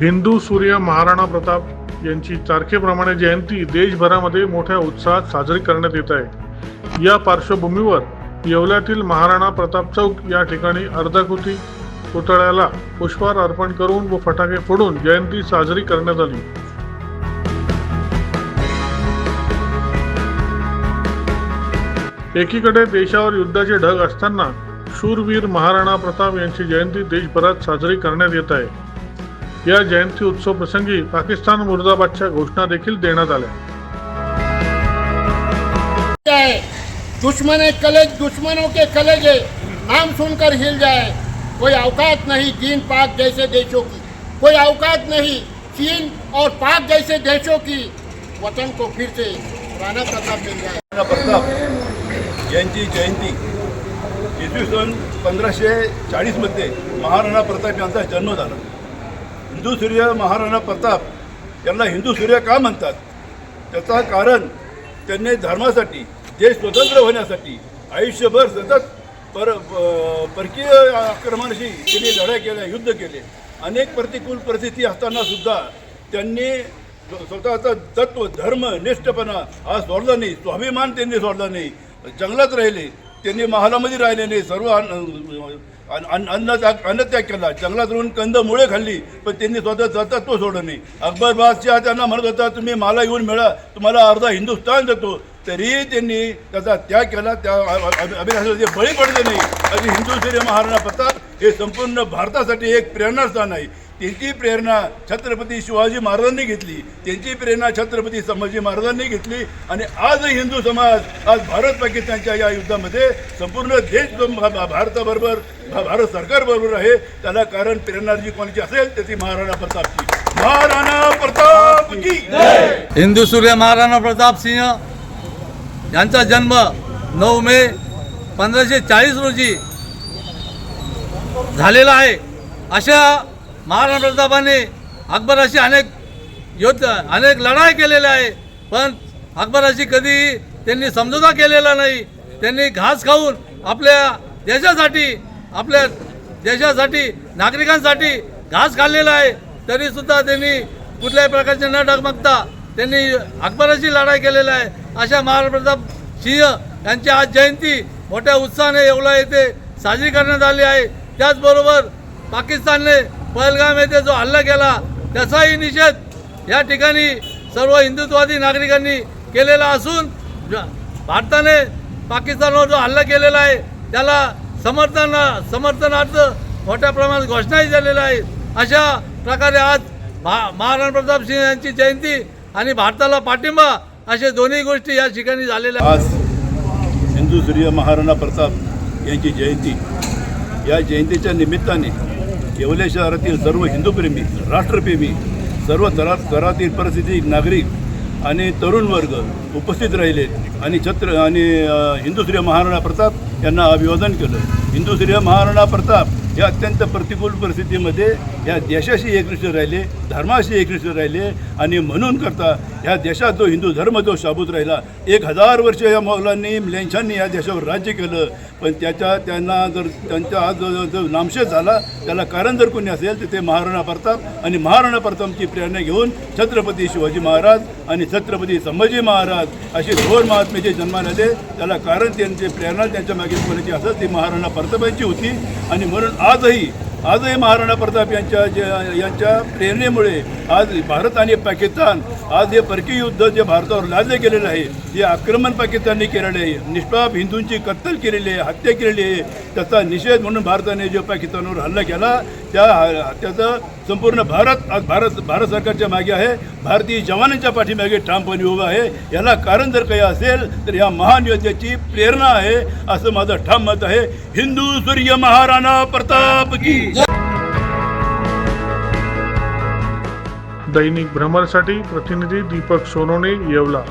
हिंदू सूर्य महाराणा प्रताप यांची तारखेप्रमाणे जयंती देशभरामध्ये मोठ्या उत्साहात साजरी करण्यात येत आहे. या पार्श्वभूमीवर येवल्यातील महाराणा प्रताप चौक या ठिकाणी अर्धाकृती पुतळ्याला पुष्पहार अर्पण करून व फटाके फोडून जयंती साजरी करण्यात आली. एकीकडे देशावर युद्धाचे ढग असताना शूरवीर महाराणा प्रताप यांची जयंती देशभरात साजरी करण्यात येत आहे. या जयंती उत्सव प्रसंगी पाकिस्तान मुर्दाबादच्या घोषणा देखील देण्यात आल्या. दुश्मन कलेज दुश्मनों के कलेजे नाम सुनकर हिल जाए। कोई औकात नहीं चीन पाक जैसे देशों की। कोई औकात नहीं चीन और पाक जैसे देशों की। वतन को फिर से राणा प्रताप मिल जाए। यांची जयंती. इसवी सन पंधराशे चाळीसमध्ये महाराणा प्रताप यांचा जन्म झाला. हिंदू सूर्य महाराणा प्रताप यांना हिंदू सूर्य का म्हणतात? त्याचं कारण त्यांनी धर्मासाठी देश स्वतंत्र होण्यासाठी आयुष्यभर सतत पर परकीय आक्रमणाशी त्यांनी लढाई केल्या युद्ध केले. अनेक प्रतिकूल परिस्थिती असताना सुद्धा त्यांनी स्वतःचा तत्व धर्म निष्ठपणा हा सोडला नाही. स्वाभिमान त्यांनी सोडला नाही. जंगलात राहिले. त्यांनी महालामध्ये राहिले नाही. सर्व अन्न- अन्न अन्न- त्याग अन्नत्याग केला. जंगलात राहून कंद मुळे खाल्ली पण त्यांनी स्वतः तत्व सोडलं नाही. अकबर बादशाह त्यांना म्हणत होता तुम्ही मला येऊन मिळा. तुम्हाला अर्धा हिंदुस्थान देतो. तरीही त्यांनी त्याचा त्याग केला. त्या अभिलाषाला बळी पडले नाही. आणि हिंदू सूर्य महाराणा प्रताप हे संपूर्ण भारतासाठी एक प्रेरणास्थान आहे. त्यांची प्रेरणा छत्रपती शिवाजी महाराजांनी घेतली त्यांची प्रेरणा छत्रपती संभाजी महाराजांनी घेतली आणि आज हिंदू समाज आज भारत पाकिस्तानच्या या युद्धामध्ये संपूर्ण देश जो भारताबरोबर भारत सरकारबरोबर आहे. त्याला कारण प्रेरणा जी कोणाची असेल त्याची महाराणा प्रतापची महाराणा प्रताप की हिंदू सूर्य महाराणा प्रताप सिंह यांचा जन्म नऊ मे पंधराशे चाळीस रोजी झालेला आहे. अशा महाराणा प्रतापाने अकबराशी अनेक युद्ध अनेक लढाई केलेल्या आहे पण अकबराशी कधी त्यांनी समजोता केलेला नाही. त्यांनी घास खाऊन आपल्या देशासाठी आपल्या देशासाठी नागरिकांसाठी घास खाल्लेला आहे. तरीसुद्धा त्यांनी कुठल्याही प्रकारचे न डगमगता त्यांनी अकबराशी लढाई केलेला आहे. अशा महाराणा प्रताप सिंह यांची आज जयंती मोठ्या उत्साहाने येवला येथे साजरी करण्यात आली आहे. त्याचबरोबर पाकिस्तानने पहलगाम येथे जो हल्ला केला त्याचाही निषेध या ठिकाणी सर्व हिंदुत्ववादी नागरिकांनी केलेला असून ज- भारताने पाकिस्तानवर जो हल्ला केलेला आहे त्याला समर्थन समर्थनार्थ मोठ्या प्रमाणात घोषणाही झालेल्या आहेत अशा प्रकारे आज महा महाराणा प्रताप सिंह यांची जयंती आणि भारताला पाठिंबा अशा दोन्ही गोष्टी या ठिकाणी झालेल्या आहेत. आज हिंदू सूर्य महाराणा प्रताप यांची जयंती या जयंतीच्या निमित्ताने येवले शहरातील सर्व हिंदूप्रेमी राष्ट्रप्रेमी सर्व तरा तरातील परिस्थिती नागरिक आणि तरुण वर्ग उपस्थित राहिले आणि छत्र आणि अ, महाराणा प्रताप यांना अभिवादन केलं. हिंदू महाराणा प्रताप हे अत्यंत प्रतिकूल परिस्थितीमध्ये या देशाशी एकनिष्ठ राहिले धर्माशी एकनिष्ठ राहिले आणि म्हणून करता ह्या देशात जो हिंदू धर्म जो शाबूत राहिला एक हजार वर्ष या मौलांनी म्लेंछांनी या देशावर राज्य केलं. पण त्याच्या त्यांना जर त्यांचा आज जो जो- नामशेष झाला त्याला कारण जर कोणी असेल तर ते महाराणा प्रताप आणि महाराणा प्रतापची प्रेरणा घेऊन छत्रपती शिवाजी महाराज आणि छत्रपती संभाजी महाराज असे थोर जे जन्माला आले. त्याला कारण त्यांची प्रेरणा त्यांच्या मागे कोणाची असेल ती महाराणा प्रतापांची होती. आणि म्हणून आजही आजही महाराणा प्रताप यांच्या यांच्या प्रेरणेमुळे आज भारत आणि पाकिस्तान आज हे परकीय युद्ध जे भारतावर लादले गेलेलं आहे जे आक्रमण पाकिस्तानने केलेलं आहे. निष्पाप हिंदूंची कत्तल केलेली आहे हत्या केलेली आहे. त्याचा निषेध म्हणून भारताने जो पाकिस्तानवर हल्ला केला त्या त्याचं संपूर्ण भारत आज भारत भारत सरकारच्या मागे आहे. भारतीय जवानांच्या पाठीमागे ठामपणे उभं आहे. याला कारण जर काही असेल तर या महान योद्ध्याची प्रेरणा आहे असं माझं ठाम मत आहे. हिंदू सूर्य महाराणा प्रताप की दैनिक भ्रमरसाठी प्रतिनिधी दीपक सोनवणे येवला